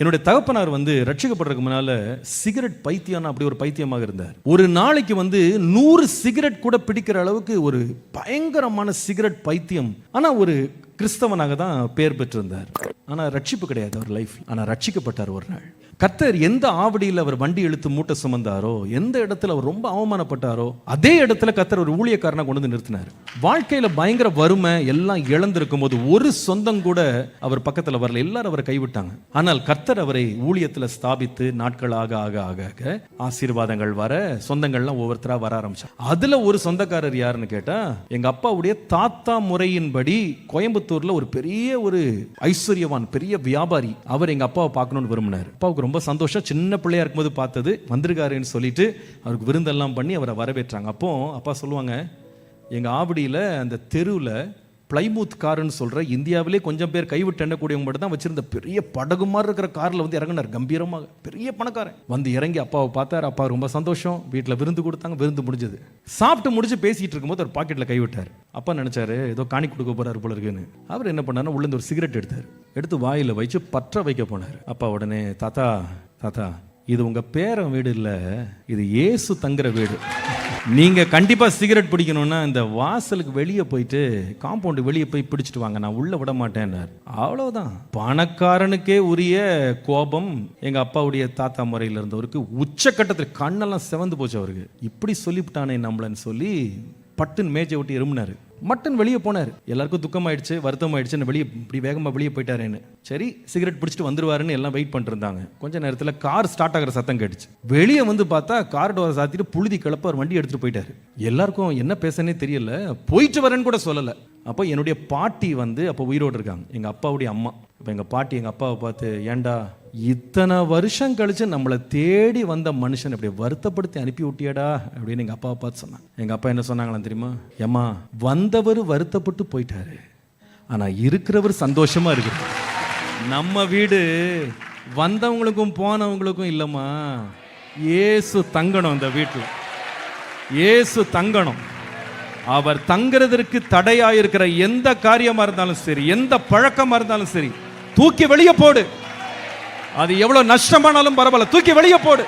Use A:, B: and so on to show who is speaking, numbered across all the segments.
A: என்னுடைய தகப்பனார் வந்து ரட்சிக்கப்படுறதுக்கு முன்னால சிகரெட் பைத்தியம்னா அப்படி ஒரு பைத்தியமாக இருந்தார். ஒரு நாளைக்கு வந்து நூறு சிகரெட் கூட பிடிக்கிற அளவுக்கு ஒரு பயங்கரமான சிகரெட் பைத்தியம். ஆனா ஒரு கிறிஸ்தவனாக தான் பேர் பெற்றிருந்தார். ஆனா ரட்சிப்பு கிடையாது அவர் லைஃப் ஆனா ரட்சிக்கப்பட்டார் ஒரு நாள். கத்தர் எந்த ஆவடியில் அவர் வண்டி இழுத்து மூட்டை சுமந்தாரோ எந்த இடத்துல அவர் ரொம்ப அவமானப்பட்டாரோ அதே இடத்துல கத்தர் ஒரு ஊழியக்காரனை கொண்டு வந்து நிறுத்தினார். வாழ்க்கையில பயங்கர வறுமை எல்லாம் இழந்திருக்கும் போது ஒரு சொந்தம் கூட அவர் பக்கத்துல வரல. எல்லாரும் அவரை கைவிட்டாங்க. ஆனால் கத்தர் அவரை ஊழியத்துல ஸ்தாபித்து நாட்கள் ஆக ஆக ஆக ஆக ஆசீர்வாதங்கள் வர சொந்தங்கள்லாம் ஒவ்வொருத்தரா வர ஆரம்பிச்சார் அதுல ஒரு சொந்தக்காரர் யாருன்னு கேட்டா எங்க அப்பாவுடைய தாத்தா முறையின்படி கோயம்புத்தூர்ல ஒரு பெரிய ஒரு ஐஸ்வர்யவான் பெரிய வியாபாரி அவர் எங்க அப்பாவை பார்க்கணும்னு விரும்பினார். அப்பாவுக்கு ரொம்ப சந்தோஷம். சின்ன பிள்ளையா இருக்கும்போது பார்த்தது. வந்திருக்காருன்னு சொல்லிட்டு அவருக்கு விருந்தெல்லாம் பண்ணி அவரை வரவேற்றாங்க. அப்போ அப்பா சொல்லுவாங்க எங்கள் ஆவடியில் அந்த தெருவில் பிளைமூத் காருன்னு சொல்கிற இந்தியாவிலே கொஞ்சம் பேர் கைவிட்டு எண்ணக்கூடியவங்க மட்டும் தான் வச்சிருந்த பெரிய படகு மாதிரி இருக்கிற காரில் வந்து இறங்கினார் கம்பீரமாக. பெரிய பணக்காரன். வந்து இறங்கி அப்பாவை பார்த்தார். அப்பா ரொம்ப சந்தோஷம். வீட்டில் விருந்து கொடுத்தாங்க. விருந்து முடிஞ்சது. சாப்பிட்டு முடிச்சு பேசிகிட்டு இருக்கும்போது ஒரு பாக்கெட்டில் கைவிட்டார் அப்பா நினச்சாரு ஏதோ காணி கொடுக்க போகிறார் போல இருக்குன்னு. அவர் என்ன பண்ணார்னா உள்ளே ஒரு சிகரெட் எடுத்தார். எடுத்து வாயில் வச்சு பற்ற வைக்க போனார். அப்பா உடனே தாத்தா தாத்தா இது உங்கள் பேரன் வீடு இல்லை இது ஏசு தங்குற வீடு. நீங்கள் கண்டிப்பாக சிகரெட் பிடிக்கணும்னா இந்த வாசலுக்கு வெளியே போயிட்டு காம்பவுண்டு வெளியே போய் பிடிச்சிட்டு வாங்க. நான் உள்ளே விட மாட்டேன்னார் அவ்வளோதான் பணக்காரனுக்கே உரிய கோபம் எங்கள் அப்பாவுடைய தாத்தா முறையில் இருந்தவருக்கு. உச்சக்கட்டத்தில் கண்ணெல்லாம் செவந்து போச்சு அவருக்கு. இப்படி சொல்லிவிட்டானே நம்மளன்னு சொல்லி பட்டுன்னு மேஜை விட்டு எறும்பினாரு மட்டன் வெளியே போனார். எல்லாருக்கும் துக்கமாயிடுச்சு வருத்தம் ஆயிடுச்சு வெளியே இப்படி வேகமாக வெளியே போயிட்டாரேன்னு. சரி சிகரெட் பிடிச்சிட்டு வந்துருவாருன்னு எல்லாம் வெயிட் பண்ணிருந்தாங்க கொஞ்ச நேரத்தில் கார் ஸ்டார்ட் ஆகிற சத்தம் கேட்டுச்சு. வெளியே வந்து பார்த்தா கார் டோரை சாத்திட்டு புழுதி கிளப்ப ஒரு வண்டி எடுத்துட்டு போயிட்டாரு. எல்லாருக்கும் என்ன பேசனே தெரியல. போயிட்டு வரேன்னு கூட சொல்லலை. அப்போ என்னுடைய பாட்டி வந்து அப்போ உயிரோடு இருக்காங்க. எங்கள் அப்பாவுடைய அம்மா. இப்போ எங்கள் பாட்டி எங்கள் அப்பாவை பார்த்து ஏன்டா இத்தனை வருஷம் கழிச்சு நம்மளை தேடி வந்த மனுஷன் இப்படி வருத்தப்படுத்தி அனுப்பி விட்டியடா அப்படின்னு எங்கள் அப்பாவை பார்த்து சொன்னான் எங்கள் அப்பா என்ன சொன்னாங்களாம் தெரியுமா? ஏம்மா வந்தவர் வருத்தப்பட்டு போயிட்டாரு. ஆனால் இருக்கிறவர் சந்தோஷமாக இருக்கு நம்ம வீடு வந்தவங்களுக்கும் போனவங்களுக்கும் இல்லைம்மா. ஏசு தங்கணும் இந்த வீட்டில். ஏசு தங்கணும். அவர் தங்குறதற்கு தடையாக இருக்கிற எந்த காரியமாக இருந்தாலும் சரி எந்த பழக்கமாக இருந்தாலும் சரி தூக்கி வெளியே போடு. அது எவ்வளவு நஷ்டமானாலும் பரவாயில்ல. தூக்கி வெளியே போடு.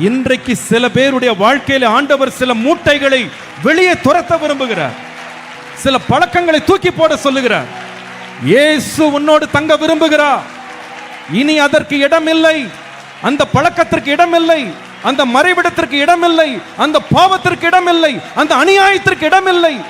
A: இன்றைக்கு சில பேருடைய வாழ்க்கையில ஆண்டவர் சில மூட்டைகளை வெளியே துரத்த விரும்புகிறார். சில பழக்கங்களை தூக்கி போட சொல்லுகிறார். இயேசு உன்னோடு தங்க விரும்புகிறார். இனி அதற்கு இடமில்லை. அந்த பழக்கத்திற்கு இடமில்லை. அந்த மறைவிடத்திற்கு இடமில்லை. அந்த பாவத்திற்கு இடமில்லை. அந்த அநியாயத்திற்கு இடமில்லை.